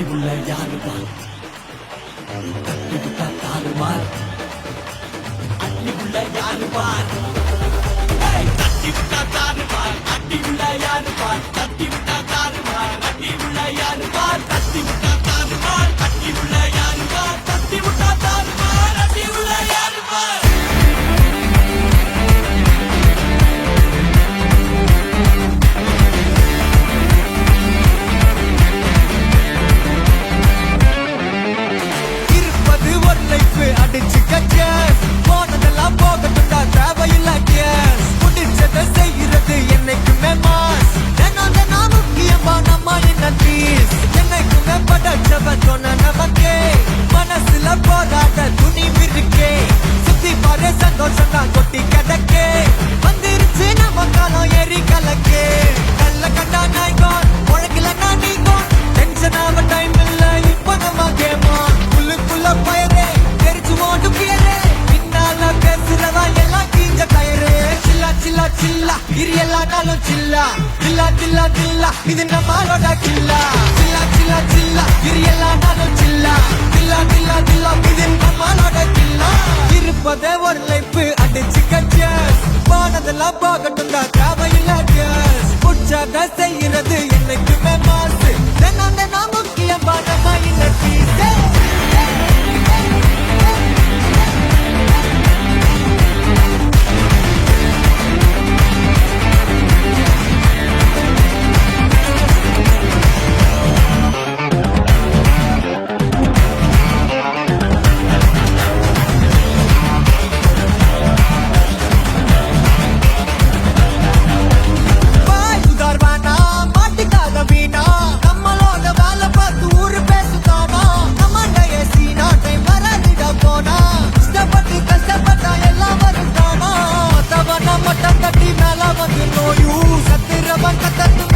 தட்டி உள்ள யாரு பார் தட்டி விட்டா தாறுமாறு அள்ளி உள்ள யாரு பார் ஏய், தட்டி விட்டா தாறுமாறு படைச்சவ சொன்ன நமக்கே மனசுல போராட துணி இருக்கே சுத்தி பாரு சந்தோஷம் தான் கொட்டி கிடக்கே. வந்துருச்சு நம்ம காலம் ஏறி கலக்கே. நல்ல கண்டா நாய்கோன் உழைக்கல நான் நீங்கோ டென்ஷன் ஆக டைம் இல்ல இப்ப நம்ம கேமா உள்ளுக்குள்ள பயரே தெரிச்சு ஓட்டு பியரே பின்னால பேசுறதா எல்லாம் கீஞ்ச டயரே சில்லா சில்லா சில்லா இது எல்லா நாளும் சில்லா. சில்லா சில்லா சில்லா இது நம்மளோட கில்லா போனதெல்லாம் போகட்டும்டா தேவையில்ல கேஸ் உற்சாக செய்யறது la banque no you, sa te raban ka tatu